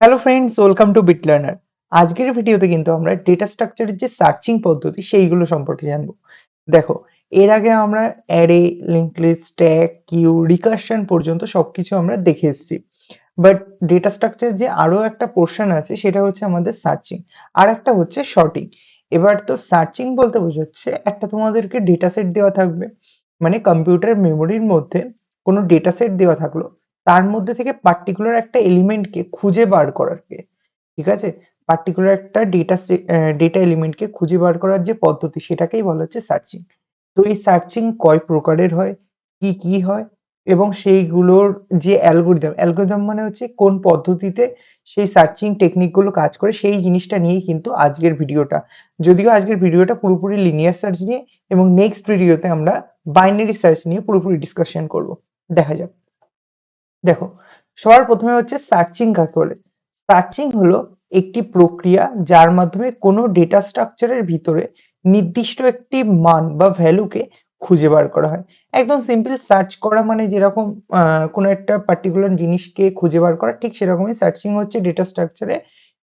Hello friends welcome to bit learner আজকের ভিডিওতে কিন্তু আমরা ডেটা স্ট্রাকচারের যে সার্চিং পদ্ধতি, সেইগুলো সম্পর্কে জানব। দেখো, এর আগে আমরা array link list stack queue recursion পর্যন্ত সবকিছু আমরা দেখে এসেছি। বাট ডেটা স্ট্রাকচার যে আরও একটা পোর্শন আছে, সেটা হচ্ছে আমাদের সার্চিং আর একটা হচ্ছে শর্টিং এবার তো সার্চিং বলতে বোঝাচ্ছে একটা তোমাদেরকে ডেটা সেট দেওয়া থাকবে। মানে কম্পিউটার মেমোরির মধ্যে কোনো ডেটা সেট দেওয়া থাকল তার মধ্যে থেকে পার্টিকুলার একটা এলিমেন্টকে খুঁজে বার করারকে ঠিক আছে? পার্টিকুলার একটা ডেটা ডেটা এলিমেন্টকে খুঁজে বার করার যে পদ্ধতি সেটাকেই বলা হচ্ছে সার্চিং তো এই সার্চিং কয় প্রকারের হয়? কি কি হয়? এবং সেইগুলোর যে অ্যালগোরিদম অ্যালগোরিদম মানে হচ্ছে কোন পদ্ধতিতে সেই সার্চিং টেকনিকগুলো কাজ করে, সেই জিনিসটা নিয়েই কিন্তু আজকের ভিডিওটা। যদিও আজকের ভিডিওটা পুরোপুরি লিনিয়ার সার্চ নিয়ে এবং নেক্সট ভিডিওতে আমরা বাইনারি সার্চ নিয়ে পুরোপুরি ডিসকাশন করব। দেখা যাক। দেখো, সবার প্রথমে হচ্ছে সার্চিং কাকে বলে? সার্চিং হলো একটি প্রক্রিয়া যার মাধ্যমে কোনো ডেটা স্ট্রাকচারের ভিতরে নির্দিষ্ট একটি মান বা ভ্যালুকে খুঁজে বার করা হয়। একদম সিম্পল সার্চ করা মানে যেরকম কোনো একটা পার্টিকুলার জিনিসকে খুঁজে বার করা, ঠিক সেরকমই সার্চিং হচ্ছে ডেটা স্ট্রাকচারে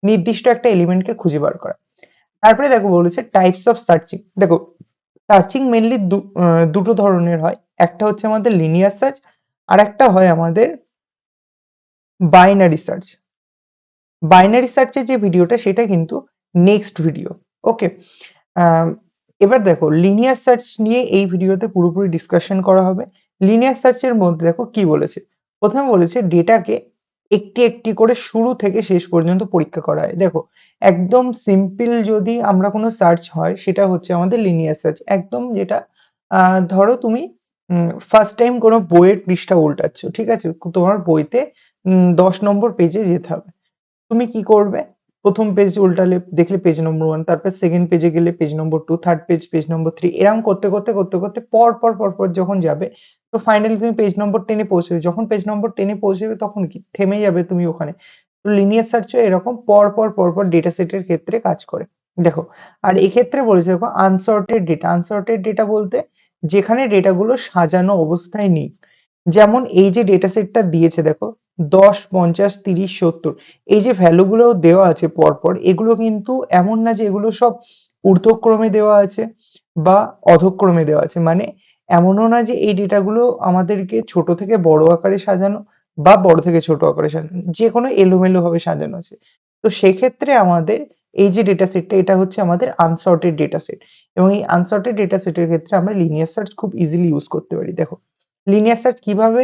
নির্দিষ্ট একটা এলিমেন্টকে খুঁজে বার করা। তারপরে দেখো বলেছে টাইপস অফ সার্চিং দেখো সার্চিং মেনলি দুটো ধরনের হয়। একটা হচ্ছে আমাদের লিনিয়ার সার্চ আর একটা হয় আমাদের বাইনারি সার্চ বাইনারি সার্চের যে ভিডিওটা সেটা কিন্তু নেক্সট ভিডিও ওকে এবার দেখো লিনিয়ার সার্চ নিয়ে এই ভিডিওতে পুরোপুরি ডিসকাশন করা হবে। লিনিয়ার সার্চের মধ্যে দেখো কি বলেছে? প্রথমে বলেছে ডেটাকে একটি একটি করে শুরু থেকে শেষ পর্যন্ত পরীক্ষা করা হয়। দেখো, একদম সিম্পল যদি আমরা কোনো সার্চ হয়, সেটা হচ্ছে আমাদের লিনিয়ার সার্চ একদম যেটা ধরো তুমি ফার্স্ট টাইম কোনো বইয়ের পৃষ্ঠা উল্টাচ্ছ, ঠিক আছে? তোমার বইতে দশ নম্বর পেজে যেতে হবে। তুমি কি করবে? প্রথম পেজ উল্টালে দেখলে পেজ নম্বর ওয়ান তারপর সেকেন্ড পেজে গেলে page number two third page page number three এরকম করতে করতে করতে করতে, পর পর পর পর যখন যাবে, তো ফাইনালি তুমি পেজ নম্বর টেনে পৌঁছবে। যখন পেজ নম্বর টেনে পৌঁছবে, তখন কি? থেমে যাবে তুমি ওখানে। তো লিনিয়ার সার্চও এরকম পর পর পর পর ডেটা সেটের ক্ষেত্রে কাজ করে। দেখো, আর এক্ষেত্রে বলেছে, দেখো আনসর্টেড ডেটা আনসর্টেড ডেটা বলতে যেখানে ডেটাগুলো সাজানো অবস্থায় নেই। যেমন এই যে ডেটা সেটটা দিয়েছে, দেখো দশ, পঞ্চাশ, তিরিশ, সত্তর। এই যে ভ্যালু গুলো দেওয়া আছে পরপর, এগুলো কিন্তু এমন না যে এগুলো সব ঊর্ধ্বক্রমে দেওয়া আছে বা অধক্রমে দেওয়া আছে। মানে এমনও না যে এই ডেটাগুলো আমাদেরকে ছোট থেকে বড় আকারে সাজানো বা বড় থেকে ছোট আকারে সাজানো, যে কোনো এলোমেলো ভাবে সাজানো আছে। তো সেক্ষেত্রে আমাদের এই যে ডেটা সেটটা এটা হচ্ছে আমাদের আনসর্টেড ডেটা সেট এবং এই আনসর্টেড ডেটা সেটের ক্ষেত্রে আমরা লিনিয়ার সার্চ খুব ইজিলি ইউজ করতে পারি। দেখো লিনিয়ার সার্চ কীভাবে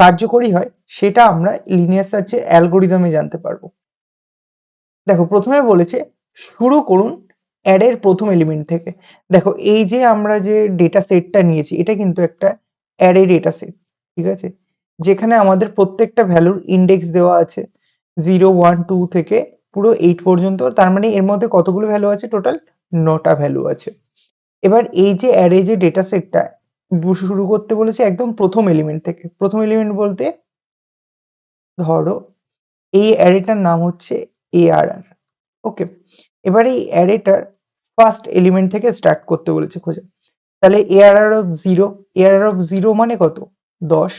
কার্যকরী হয়, সেটা আমরা লিনিয়ার সার্চের অ্যালগোরিদমে জানতে পারব। দেখো, প্রথমে বলেছে, শুরু করুন অ্যারের প্রথম এলিমেন্ট থেকে। দেখো, এই যে আমরা যে ডেটা সেটটা নিয়েছি, এটা কিন্তু একটা অ্যারে ডেটা সেট ঠিক আছে? যেখানে আমাদের প্রত্যেকটা ভ্যালুর ইন্ডেক্স দেওয়া আছে জিরো ওয়ান টু থেকে পুরো এইট পর্যন্ত। তার মানে এর মধ্যে কতগুলো ভ্যালু আছে? টোটাল নটা ভ্যালু আছে। এবার এই যে অ্যারে যে ডেটা সেটটা শুরু করতে বলেছে একদম প্রথম এলিমেন্ট থেকে। প্রথম এলিমেন্ট বলতে ধরো, এই অ্যারেটার নাম হচ্ছে এআরআর ওকে এবার এই অ্যারেটার ফার্স্ট এলিমেন্ট থেকে স্টার্ট করতে বলেছে খোঁজা। তাহলে ARR of zero ARR of zero মানে কত? দশ।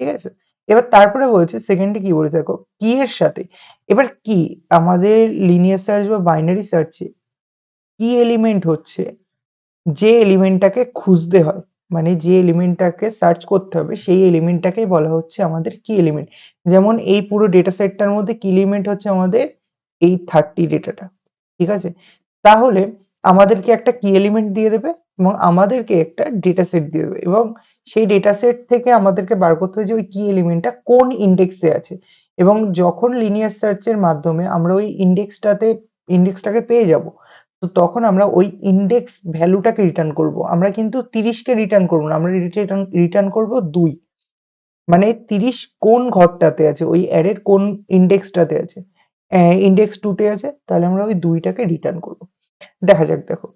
ঠিক আছে? এবার তারপরে বলছে সেকেন্ডে কি বলেছে দেখো? কি এর সাথে? এবার কি? আমাদের লিনিয়ার সার্চ বা বাইনারি সার্চে কি এলিমেন্ট হচ্ছে? যে এলিমেন্টটাকে খুঁজতে হয় মানে যে এলিমেন্টটাকে সার্চ করতে হবে, সেই এলিমেন্টটাকেই বলা হচ্ছে আমাদের কি এলিমেন্ট যেমন এই পুরো ডেটা সেটটার মধ্যে কি এলিমেন্ট হচ্ছে আমাদের এই থার্টি ডেটাটা ঠিক আছে? তাহলে আমাদেরকে একটা কি এলিমেন্ট দিয়ে দেবে এবং আমাদেরকে একটা ডেটা সেট দিয়ে দেবে এবং সেই ডেটা সেট থেকে আমাদেরকে বার করতে হবে যে ওই কি এলিমেন্টটা কোন ইন্ডেক্সে আছে এবং যখন লিনিয়ার সার্চের মাধ্যমে আমরা ওই ইন্ডেক্সটাতে ইন্ডেক্সটাকে পেয়ে যাব তো তখন আমরা ওই ইন্ডেক্স ভ্যালুটাকে রিটার্ন করব। আমরা কিন্তু তিরিশকে রিটার্ন করব না, আমরা রিটার্ন রিটার্ন করব দুই। মানে তিরিশ কোন ঘরটাতে আছে? ওই অ্যারের কোন ইন্ডেক্সটাতে আছে? ইন্ডেক্স টু তে আছে, তাহলে আমরা ওই দুইটাকে রিটার্ন করব। দেখা যাক, দেখো।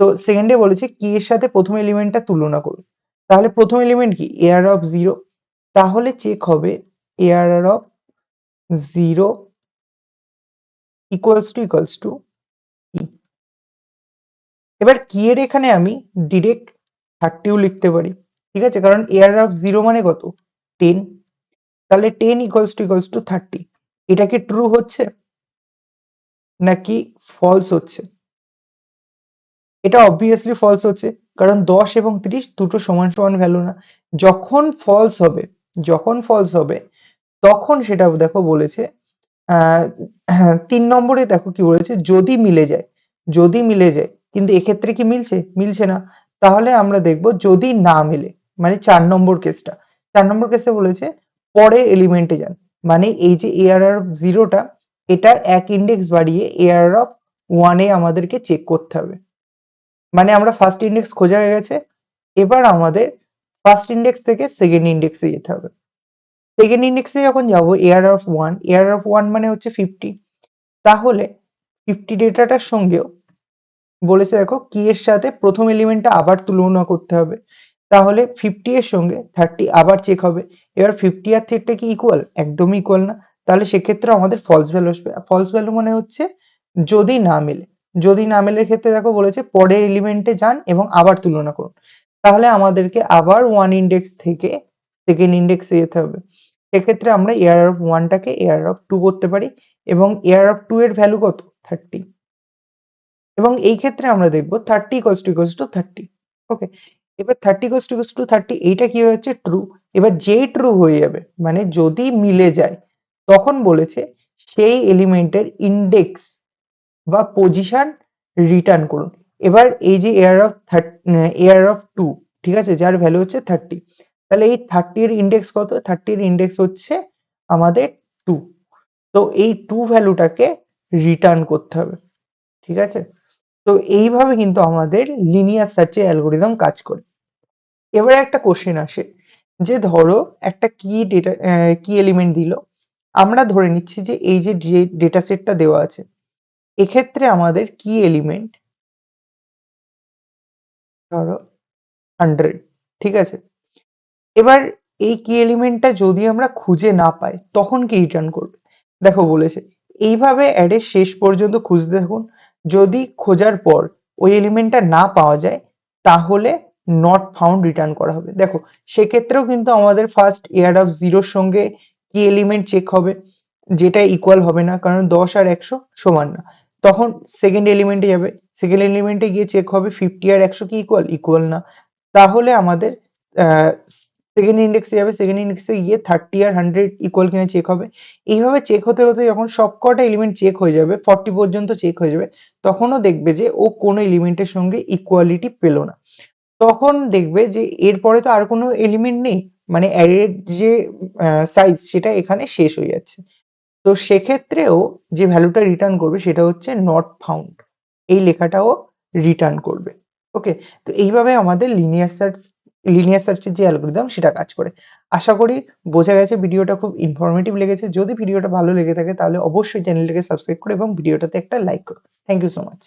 তো সেকেন্ডে বলেছে কি এর সাথে প্রথম এলিমেন্টটা তুলনা করুন তাহলে প্রথম এলিমেন্ট কি? এআর অফ জিরো তাহলে চেক হবে AR of zero equals to equals to এবার কি এর এখানে আমি ডিরেক্ট থার্টিও লিখতে পারি, ঠিক আছে? কারণ এআর অফ জিরো মানে কত? টেন তাহলে ten equals to equals to thirty এটা কি ট্রু হচ্ছে? নাকি ফলস হচ্ছে? এটা অবভিয়াসলি ফলস হচ্ছে, কারণ দশ এবং ত্রিশ দুটো সমান সমান ভ্যালু না। যখন ফলস হবে, যখন ফলস হবে, তখন সেটা দেখো বলেছে তিন নম্বরে দেখো কি বলেছে? যদি মিলে যায়, যদি মিলে যায় কিন্তু এক্ষেত্রে কি মিলছে? মিলছে না। তাহলে আমরা দেখব যদি না মিলে মানে চার নম্বর কেসটা চার নম্বর কেসে বলেছে, পরে এলিমেন্টে যান। মানে এই যে এআরআর অফ জিরোটা এটা এক ইন্ডেক্স বাড়িয়ে এআরআর অফ ওয়ানে আমাদেরকে চেক করতে হবে। মানে আমরা ফার্স্ট ইন্ডেক্স খোঁজা হয়ে গেছে। এবার আমাদের ফার্স্ট ইন্ডেক্স থেকে সেকেন্ড ইন্ডেক্সে যেতে হবে। সেকেন্ড ইন্ডেক্সে যখন যাব arr of one arr of one মানে হচ্ছে ফিফটি তাহলে ফিফটি ডেটাটার সঙ্গেও বলেছে দেখো, কি এর সাথে? প্রথম এলিমেন্টটা আবার তুলনা করতে হবে। তাহলে ফিফটি এর সঙ্গে থার্টি আবার চেক হবে। এবার ফিফটি আর থ্রিটা কি ইকুয়াল একদমই ইকুয়াল না। তাহলে সেক্ষেত্রে আমাদের ফলস ভ্যালু আসবে। ফলস ভ্যালু মানে হচ্ছে যদি না মেলে। যদি না মেলের ক্ষেত্রে দেখো বলেছে, পরের এলিমেন্টে যান এবং আবার তুলনা করুন। তাহলে আমাদেরকে আবার ওয়ান ইন্ডেক্স থেকে সেকেন্ড ইন্ডেক্সে যেতে হবে। সেক্ষেত্রে আমরা এয়ার অফ ওয়ানটাকে এয়ার অফ টু করতে পারি এবং এয়ার অফ টু এর ভ্যালু কত? থার্টি এবং এই ক্ষেত্রে আমরা দেখব thirty equals to equals to thirty okay এবার thirty equals to equals to thirty এইটা কি হয়েছে ট্রু এবার যেই ট্রু হয়ে যাবে মানে যদি মিলে যায়, তখন বলেছে সেই এলিমেন্টের ইন্ডেক্স বা পজিশন রিটার্ন করুন। এবার এই যে arr of arr of two ঠিক আছে? যার ভ্যালু হচ্ছে থার্টি তাহলে এই থার্টির ইন্ডেক্স কত? থার্টির ইন্ডেক্স হচ্ছে আমাদের টু তো এই টু ভ্যালুটাকে রিটার্ন করতে হবে, ঠিক আছে? তো এইভাবে কিন্তু আমাদের লিনিয়ার সার্চের অ্যালগোরিদম কাজ করে। এবারে একটা কোশ্চেন আসে, যে ধরো একটা কি ডেটা কি এলিমেন্ট দিল, আমরা ধরে নিচ্ছি যে এই যে ডেটা সেটটা দেওয়া আছে, এক্ষেত্রে আমাদের কি এলিমেন্ট ধরো হান্ড্রেড ঠিক আছে? এবার এই কি এলিমেন্টটা যদি আমরা খুঁজে না পাই, তখন কি রিটার্ন করবে? দেখো বলেছে, এইভাবে অ্যাডের শেষ পর্যন্ত খুঁজতে থাকুন যদি খোঁজার পর ওই এলিমেন্টটা না পাওয়া যায়, তাহলে নট ফাউন্ড রিটার্ন করা হবে। দেখো, সেক্ষেত্রেও কিন্তু আমাদের ফার্স্ট এয়ার অফ জিরোর সঙ্গে কি এলিমেন্ট চেক হবে, যেটা ইকুয়াল হবে না, কারণ দশ আর একশো সমান না। তখন সেকেন্ড এলিমেন্টে যাবে। সেকেন্ড এলিমেন্টে গিয়ে চেক হবে ফিফটি আর একশো কি ইকুয়াল ইকুয়াল না। তাহলে আমাদের সেকেন্ড ইন্ডেক্সে যাবে সেকেন্ড ইন্ডেক্সে গিয়ে থার্টি আর হান্ড্রেড ইকুয়াল কিনা চেক হবে। এইভাবে চেক হতে হতে যখন সবকটা এলিমেন্ট চেক হয়ে যাবে ফর্টি পর্যন্ত চেক হয়ে যাবে, তখনও দেখবে যে ও কোনো এলিমেন্টের সঙ্গে ইকুয়ালিটি পেল না। তখন দেখবে যে এরপরে তো আর কোনো এলিমেন্ট নেই মানে অ্যারের যে সাইজ সেটা এখানে শেষ হয়ে যাচ্ছে। তো সেক্ষেত্রেও যে ভ্যালুটা রিটার্ন করবে সেটা হচ্ছে নট ফাউন্ড এই লেখাটাও রিটার্ন করবে। ওকে তো এইভাবে আমাদের লিনিয়ার সার্চ লিনিয়ার সার্চের যে অ্যালগোরিদম সেটা কাজ করে। আশা করি বোঝা গেছে ভিডিওটা খুব ইনফরমেটিভ লেগেছে। যদি ভিডিওটা ভালো লেগে থাকে তাহলে অবশ্যই চ্যানেলটাকে সাবস্ক্রাইব করো এবং ভিডিওটাতে একটা লাইক করো। Thank you so much